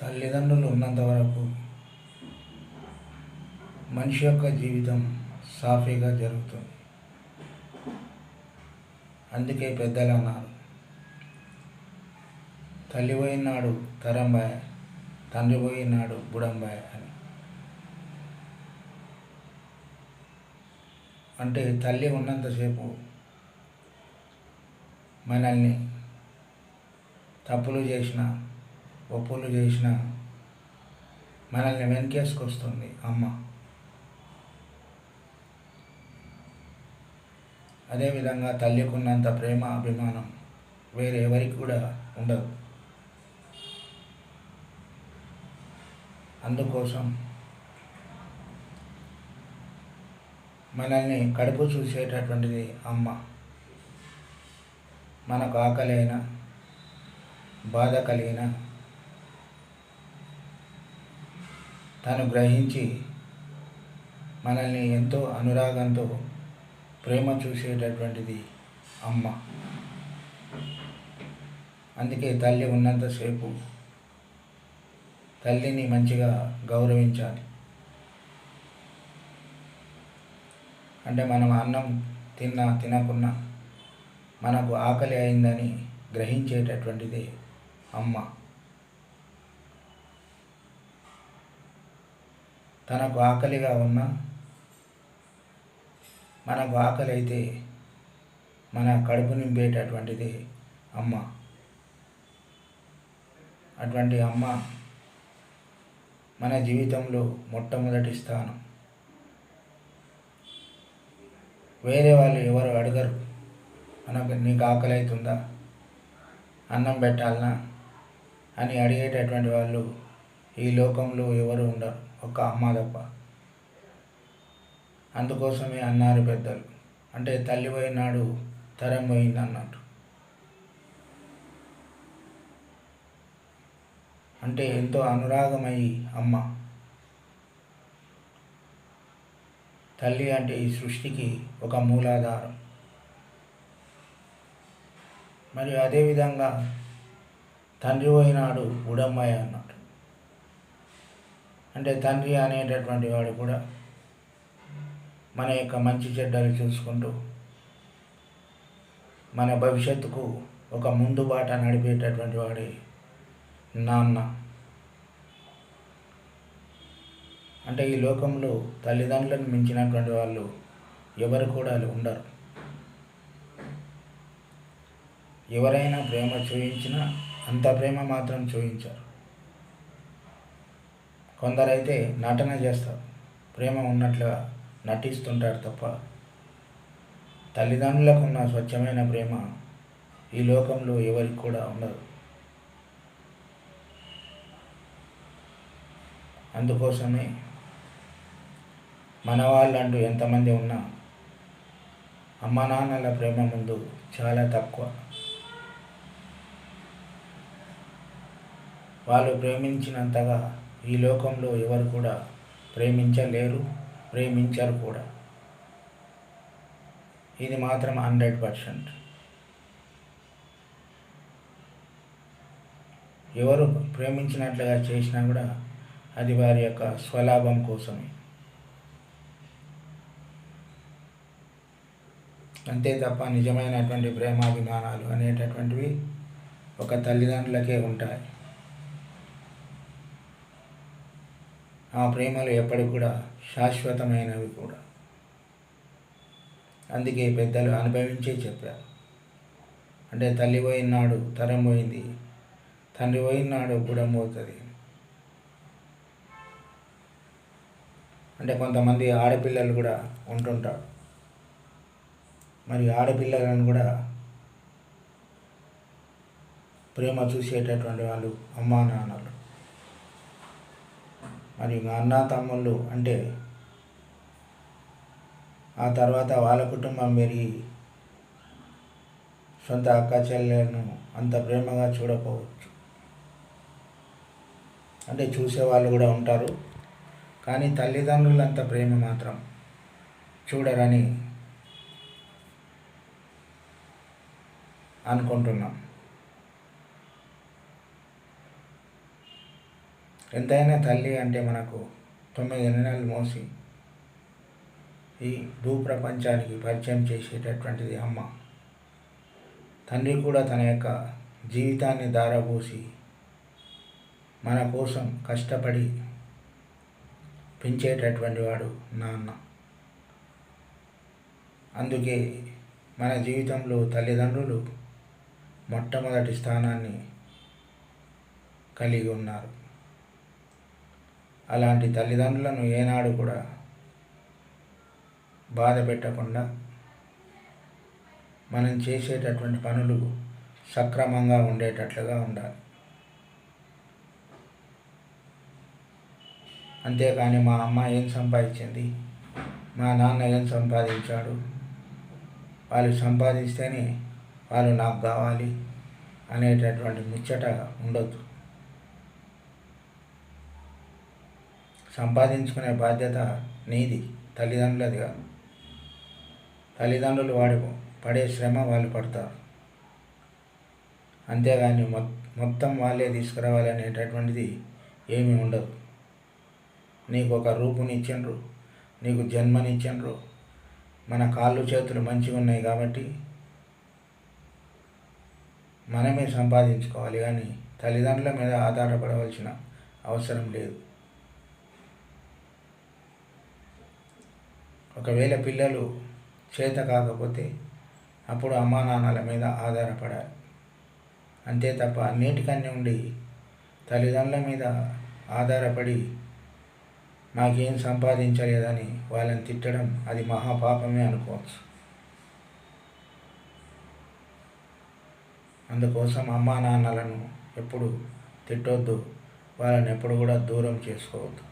తల్లిదండ్రులు ఉన్నంత వరకు మనిషి యొక్క జీవితం సాఫీగా జరుగుతుంది. అందుకే పెద్దలు అన్నారు తల్లి పోయినాడు తరంబాయ తండ్రి పోయినాడు బుడంబాయ అని. అంటే తల్లి ఉన్నంతసేపు మనల్ని తప్పులు చేసిన ఒప్పులు చేసిన మనల్ని వెనకేసుకొస్తుంది అమ్మ. అదేవిధంగా తల్లికి ఉన్నంత ప్రేమ అభిమానం వేరే ఎవరికి కూడా ఉండదు. అందుకోసం మనల్ని కడుపు చూసేటటువంటిది అమ్మ. మనకు ఆకలి బాధ కలిగినా తను గ్రహించి మనల్ని ఎంతో అనురాగంతో ప్రేమ చూసేటటువంటిది అమ్మ. అందుకే తల్లి ఉన్నంతసేపు తల్లిని మంచిగా గౌరవించాలి. అంటే మనం అన్నం తిన్నా తినకున్నా మనకు ఆకలి అయిందని గ్రహించేటటువంటిది అమ్మ. తనకు ఆకలిగా ఉన్నా మనకు ఆకలి అయితే మన కడుపు నింపేటటువంటిది అమ్మ. అటువంటి అమ్మ మన జీవితంలో మొట్టమొదటి స్థానం. వేరే వాళ్ళు ఎవరు అడగరు మనకు నీకు ఆకలి అవుతుందా అన్నం పెట్టాలనా? అని అడిగేటటువంటి వాళ్ళు ఈ లోకంలో ఎవరు ఉండరు. ఒక అమ్మ తప్ప. అందుకోసమే అన్నారు పెద్దలు. అంటే తల్లి పోయినాడు తరం పోయింది అన్నట్టు అంటే ఎంతో అనురాగమై అమ్మ. తల్లి అంటే ఈ సృష్టికి ఒక మూలాధారం. మరియు అదేవిధంగా తండ్రి పోయినాడు ఉడమ్మాయి అన్నాడు అంటే తండ్రి అనేటటువంటి వాడు కూడా మన యొక్క మంచి చెడ్డలు చూసుకుంటూ మన భవిష్యత్తుకు ఒక ముందు బాట నడిపేటటువంటి వాడే నాన్న. అంటే ఈ లోకంలో తల్లిదండ్రులను మించినటువంటి వాళ్ళు ఎవరు కూడా ఉండరు. ఎవరైనా ప్రేమ చూయించినా అంత ప్రేమ మాత్రం చూయించారు. కొందరైతే నటన చేస్తారు. ప్రేమ ఉన్నట్లుగా నటిస్తుంటారు తప్ప తల్లిదండ్రులకు ఉన్న స్వచ్ఛమైన ప్రేమ ఈ లోకంలో ఎవరికి కూడా ఉండదు. అందుకోసమే మన వాళ్ళంటూ ఎంతమంది ఉన్నా అమ్మ నాన్నల ప్రేమ ముందు చాలా తక్కువ. వాళ్ళు ప్రేమించినంతగా ఈ లోకంలో ఎవరు కూడా ప్రేమించలేరు ప్రేమించరు కూడా. ఇది మాత్రం హండ్రెడ్ పర్సెంట్. ఎవరు ప్రేమించినట్లుగా చేసినా కూడా అది వారి యొక్క స్వలాభం కోసమే. అంతే తప్ప నిజమైనటువంటి ప్రేమాభిమానాలు అనేటటువంటివి ఒక తల్లిదండ్రులకే ఉంటాయి. ఆ ప్రేమలు ఎప్పటికి కూడా శాశ్వతమైనవి కూడా. అందుకే పెద్దలు అనుభవించే చెప్పారు. అంటే తల్లి పోయినాడు తరం పోయింది. తండ్రి పోయినాడు గుడం పోతుంది. అంటే కొంతమంది ఆడపిల్లలు కూడా ఉంటుంటారు. మరి ఆడపిల్లలను కూడా ప్రేమ చూసేటటువంటి వాళ్ళు అమ్మా నాన్నలు. మరి ఇంకా అన్న తమ్ముళ్ళు అంటే ఆ తర్వాత వాళ్ళ కుటుంబం పెరిగి సొంత అక్క చెల్లెలను అంత ప్రేమగా చూడకపోవచ్చు. అంటే చూసేవాళ్ళు కూడా ఉంటారు. కానీ తల్లిదండ్రులు అంత ప్రేమ మాత్రం చూడరని అనుకుంటున్నాం. ఎంతైనా తల్లి అంటే మనకు తొమ్మిది నెలలు మోసి ఈ భూప్రపంచానికి పరిచయం చేసేటటువంటిది అమ్మ. తండ్రి కూడా తన యొక్క జీవితాన్ని దారబోసి మన కోసం కష్టపడి పెంచేటటువంటి వాడు నాన్న. అందుకే మన జీవితంలో తల్లిదండ్రులు మొట్టమొదటి స్థానాన్ని కలిగి ఉన్నారు. అలాంటి తల్లిదండ్రులను ఏనాడు కూడా బాధ పెట్టకుండా మనం చేసేటటువంటి పనులు సక్రమంగా ఉండేటట్లుగా ఉండాలి. అంతేకాని మా అమ్మ ఏం సంపాదించింది? మా నాన్న ఏం సంపాదించాడు? వాళ్ళు సంపాదిస్తేనే వాళ్ళు నాకు కావాలి అనేటటువంటి ముచ్చట ఉండొద్దు. సంపాదించుకునే బాధ్యత నీది. తల్లిదండ్రులది కాదు. తల్లిదండ్రులు వాడి పడే శ్రమ వాళ్ళు పడతారు. అంతేగాని మొత్తం వాళ్ళే తీసుకురావాలి అనేటటువంటిది ఏమీ ఉండదు. నీకు ఒక రూపునిచ్చిండ్రు నీకు జన్మనిచ్చిండ్రు మన కాళ్ళు చేతులు మంచిగా ఉన్నాయి కాబట్టి మనమే సంపాదించుకోవాలి కానీ తల్లిదండ్రుల మీద ఆధారపడవలసిన అవసరం లేదు. ఒకవేళ పిల్లలు చేత కాకపోతే అప్పుడు అమ్మా నాన్నల మీద ఆధారపడాలి. అంతే తప్ప అన్నిటికన్నీ ఉండి తల్లిదండ్రుల మీద ఆధారపడి నాకేం సంపాదించలేదని వాళ్ళని తిట్టడం అది మహాపాపమే అనుకోవచ్చు. అందుకోసం అమ్మా నాన్నలను ఎప్పుడు తిట్టొద్దు. వాళ్ళని ఎప్పుడు కూడా దూరం చేసుకోవద్దు.